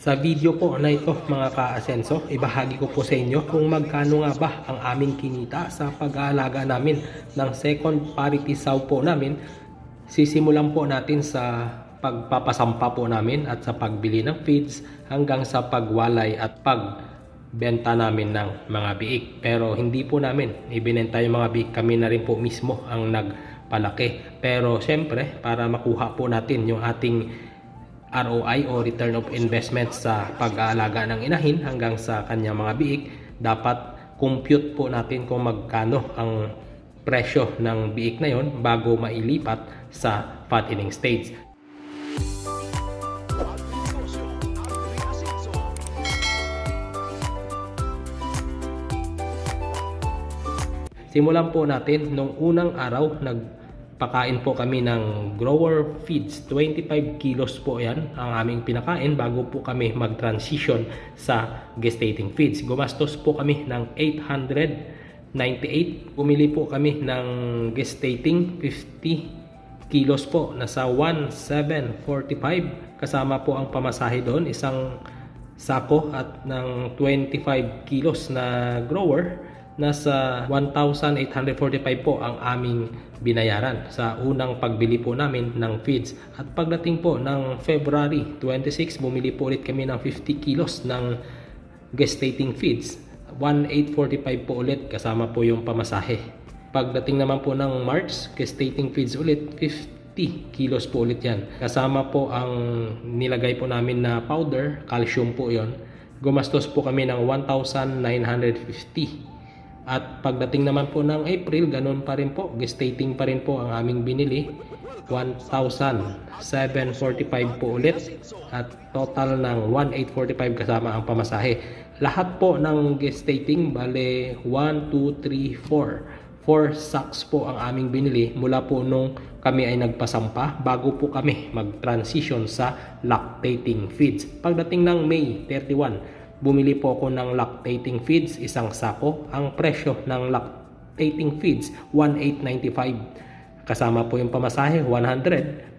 Sa video po na ito mga ka-asenso, ibahagi ko po sa inyo kung magkano nga ba ang aming kinita sa pag-aalaga namin ng second parity sow po namin. Sisimulan po natin sa pagpapasampa po namin at sa pagbili ng feeds hanggang sa pagwalay at pagbenta namin ng mga biik. Pero hindi po namin ibinenta yung mga biik, kami na rin po mismo ang nagpalaki. Pero syempre, para makuha po natin yung ating ROI o return of investment sa pag-aalaga ng inahin hanggang sa kanyang mga biik, dapat compute po natin kung magkano ang presyo ng biik na yon bago mailipat sa fattening stage. Simulan po natin nung unang araw nagpakain po kami ng grower feeds. 25 kilos po yan ang aming pinakain bago po kami mag-transition sa gestating feeds. Gumastos po kami ng 898 pumili po kami ng gestating 50 kilos po. Nasa 1745 kasama po ang pamasahe doon isang sako at ng 25 kilos na grower nasa 1,845 po ang aming binayaran sa unang pagbili po namin ng feeds. At pagdating po ng February 26, bumili po ulit kami ng 50 kilos ng gestating feeds. 1,845 po ulit kasama po yung pamasahe. Pagdating naman po ng March, gestating feeds ulit 50 kilos po ulit yan. Kasama po ang nilagay po namin na powder, calcium po yon. Gumastos po kami ng 1,950 at pagdating naman po ng April, ganun pa rin po, gestating pa rin po ang aming binili. 1,745 po ulit at total ng 1,845 kasama ang pamasahe. Lahat po ng gestating, bale 1, 2, 3, 4. 4 sacks po ang aming binili mula po nung kami ay nagpasampa bago po kami mag-transition sa lactating feeds. Pagdating ng May 31, bumili po ako ng lactating feeds, isang sako. Ang presyo ng lactating feeds, 1,895. Kasama po yung pamasahe, 100.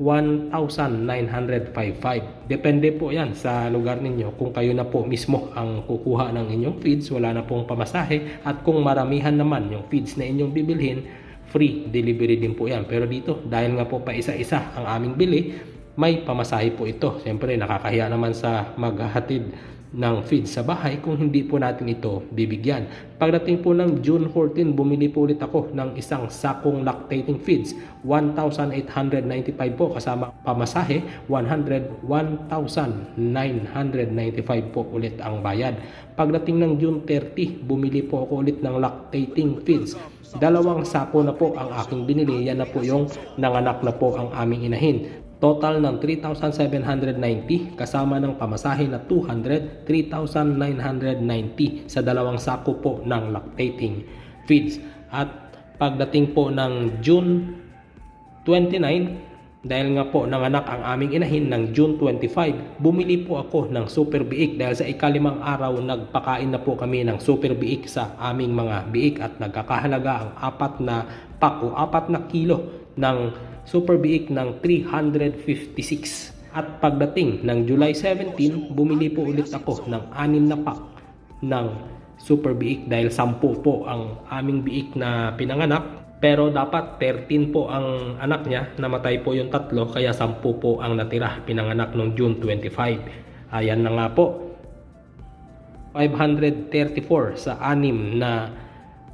1,955. Depende po yan sa lugar ninyo. Kung kayo na po mismo ang kukuha ng inyong feeds, wala na pong pamasahe. At kung maramihan naman yung feeds na inyong bibilhin, free delivery din po yan. Pero dito, dahil nga po pa isa-isa ang aming bili, may pamasahe po ito. Siyempre, nakakahiya naman sa maghahatid ng feeds sa bahay kung hindi po natin ito bibigyan. Pagdating po ng June 14, bumili po ulit ako ng isang sakong lactating feeds. 1,895 po kasama pamasahe, 100, 1,995 po ulit ang bayad. Pagdating ng June 30, bumili po ako ulit ng lactating feeds. Dalawang sako na po ang aking binili. Yan na po yung nanganak na po ang aming inahin. Total ng 3,790 kasama ng pamasahe na 200, 3,990 sa dalawang sako po ng lactating feeds. At pagdating po ng June 29, dahil nga po nanganak ang aming inahin ng June 25, bumili po ako ng super biik dahil sa ikalimang araw nagpakain na po kami ng super biik sa aming mga biik at nagkakahalaga ang apat na pack o apat na kilo ng super biik ng 356. At pagdating ng July 17, bumili po ulit ako ng anim na pack ng super biik dahil 10 po ang aming biik na pinanganak. Pero dapat 13 po ang anak niya, namatay po yung tatlo, kaya 10 po ang natira, pinanganak noong June 25. Ayan na nga po, 534 sa anim na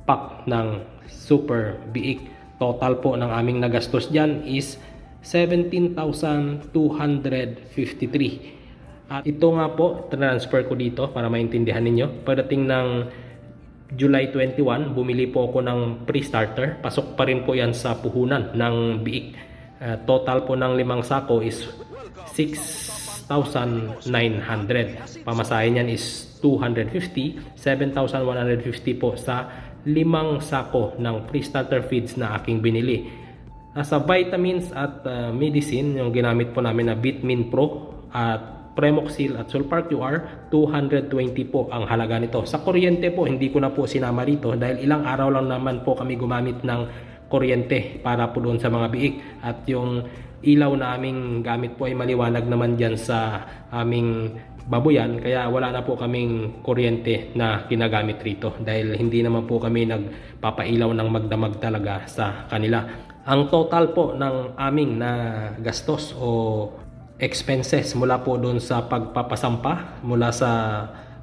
pack ng super biik. Total po ng aming nagastos dyan is 17,253. At ito nga po, transfer ko dito para maintindihan ninyo. Pagdating ng July 21, bumili po ako ng pre-starter. Pasok pa rin po yan sa puhunan ng biik. Uh, total po ng limang sako is 6,900. Pamasahe niyan is 250. 7,150 po sa limang sako ng pre-starter feeds na aking binili. Sa vitamins at uh, medicine, yung ginamit po namin na Bitmin Pro at Premoxil at Sulfar QR, 220 po ang halaga nito. Sa kuryente po, hindi ko na po sinama rito dahil ilang araw lang naman po kami gumamit ng kuryente para po doon sa mga biik at yung ilaw na aming gamit po ay maliwanag naman dyan sa aming baboyan kaya wala na po kaming kuryente na ginagamit rito dahil hindi naman po kami nagpapailaw ng magdamag talaga sa kanila. Ang total po ng aming na gastos o expenses mula po doon sa pagpapasampa mula sa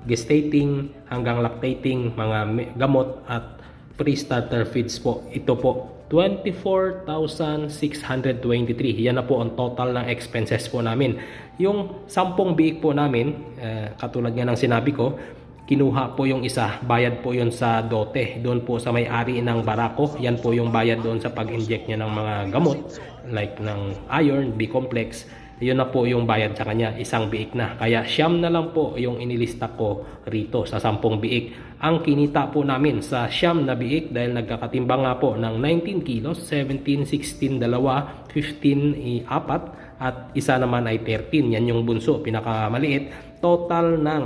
gestating hanggang lactating mga gamot at pre-starter feeds po. Ito po 24,623. Yan na po ang total ng expenses po namin. Yung 10 biik po namin, eh, katulad nga ng sinabi ko, kinuha po yung isa, bayad po yun sa dote. Doon po sa may-ari ng barako, yan po yung bayad doon sa pag-inject niya ng mga gamot like ng iron, B-complex. Yun na po yung bayad sa kanya, isang biik na. Kaya siyam na lang po yung inilista ko rito sa sampung biik. Ang kinita po namin sa siyam na biik dahil nagkakatimbang nga po ng 19 kilos, 17, 16, dalawa, 15, eh, apat, at isa naman ay 13. Yan yung bunso, pinakamaliit. Total ng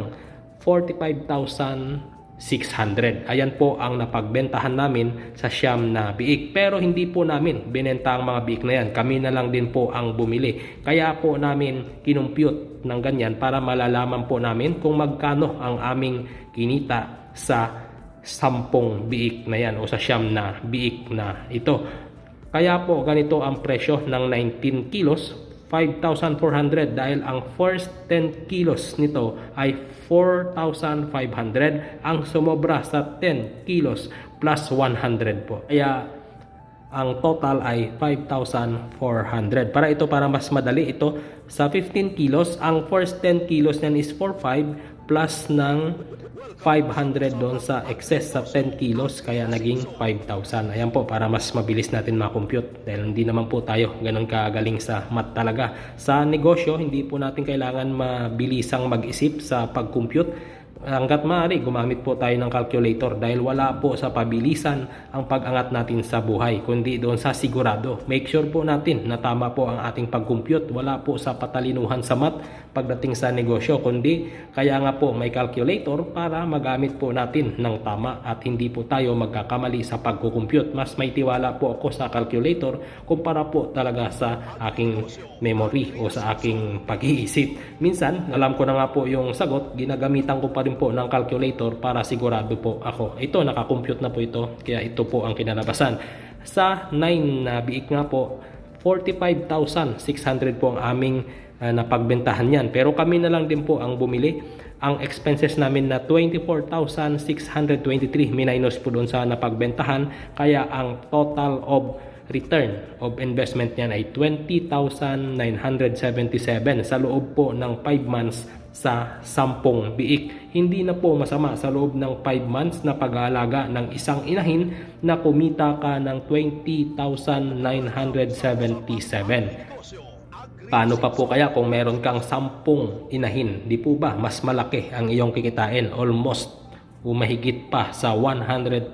45,600. Ayan po ang napagbentahan namin sa siyam na biik. Pero hindi po namin binenta ang mga biik na yan. Kami na lang din po ang bumili. Kaya po namin kinumpute ng ganyan para malalaman po namin kung magkano ang aming kinita sa sampung biik na yan o sa siyam na biik na ito. Kaya po ganito ang presyo ng 19 kilos 5,400 dahil ang first 10 kilos nito ay 4,500 ang sumobra sa 10 kilos plus 100 po. Kaya ang total ay 5,400 para ito para mas madali ito sa 15 kilos ang first 10 kilos niyan is 4,500 plus ng 500 doon sa excess sa 10 kilos kaya naging 5,000 ayan po para mas mabilis natin makompute dahil hindi naman po tayo ganun kagaling sa math talaga. Sa negosyo hindi po natin kailangan mabilisang mag-isip sa pag-compute hanggat maaari gumamit po tayo ng calculator dahil wala po sa pabilisan ang pag-angat natin sa buhay kundi doon sa sigurado. Make sure po natin na tama po ang ating pag-compute. Wala po sa patalinuhan sa math pagdating sa negosyo kundi kaya nga po may calculator para magamit po natin ng tama at hindi po tayo magkakamali sa pagkukompute mas may tiwala po ako sa calculator kumpara po talaga sa aking memory o sa aking pag-iisip. Minsan alam ko na nga po yung sagot ginagamitan ko pa rin po ng calculator para sigurado po ako ito nakakompute na po ito kaya ito po ang kinalabasan sa 9 na biik nga po 45,600 po ang aming uh, napagbentahan yan. Pero kami na lang din po ang bumili. Ang expenses namin na 24,623 minus po doon sa napagbentahan. Kaya ang total of return of investment niyan ay 20,977 sa loob po ng 5 months sa 10 biik. Hindi na po masama sa loob ng 5 months na pag-aalaga ng isang inahin na kumita ka ng 20,977. Paano pa po kaya kung meron kang 10 inahin? Di po ba mas malaki ang iyong kikitain? Almost umahigit pa sa 100,000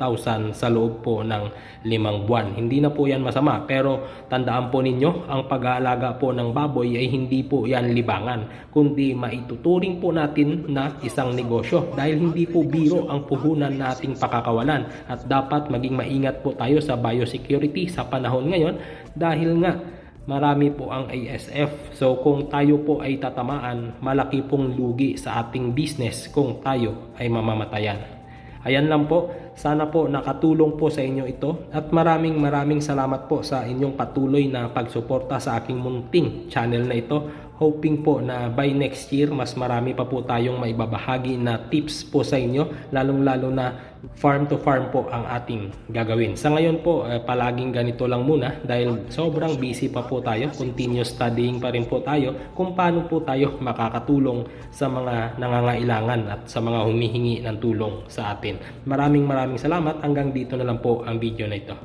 sa loob po ng limang buwan. Hindi na po yan masama pero tandaan po ninyo ang pag-aalaga po ng baboy ay hindi po yan libangan kundi maituturing po natin na isang negosyo dahil hindi po biro ang puhunan nating pakakawalan at dapat maging maingat po tayo sa biosecurity sa panahon ngayon dahil nga marami po ang ASF. So kung tayo po ay tatamaan, malaki pong lugi sa ating business kung tayo ay mamamatayan. Ayan lang po. Sana po nakatulong po sa inyo ito at maraming maraming salamat po sa inyong patuloy na pagsuporta sa aking munting channel na ito. Hoping po na by next year mas marami pa po tayong maibabahagi na tips po sa inyo lalong lalo na farm to farm po ang ating gagawin. Sa ngayon po eh, palaging ganito lang muna dahil sobrang busy pa po tayo. Continuous studying pa rin po tayo kung paano po tayo makakatulong sa mga nangangailangan at sa mga humihingi ng tulong sa atin. Maraming maraming salamat. Hanggang dito na lang po ang video na ito.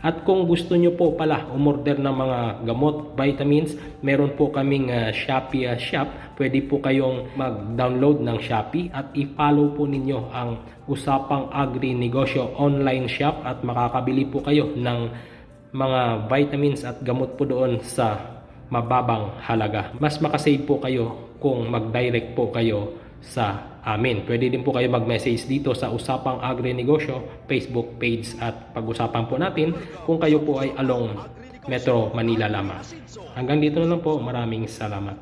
At kung gusto nyo po pala umorder ng mga gamot, vitamins, meron po kaming uh, Shopee uh, shop. Pwede po kayong mag-download ng Shopee at i-follow po ninyo ang Usapang Agri Negosyo online shop at makakabili po kayo ng mga vitamins at gamot po doon sa mababang halaga. Mas makasave po kayo kung mag-direct po kayo sa amin. Pwede din po kayo mag-message dito sa Usapang Agri Negosyo Facebook page at pag-usapan po natin kung kayo po ay along Metro Manila lamang. Hanggang dito na lang po. Maraming salamat.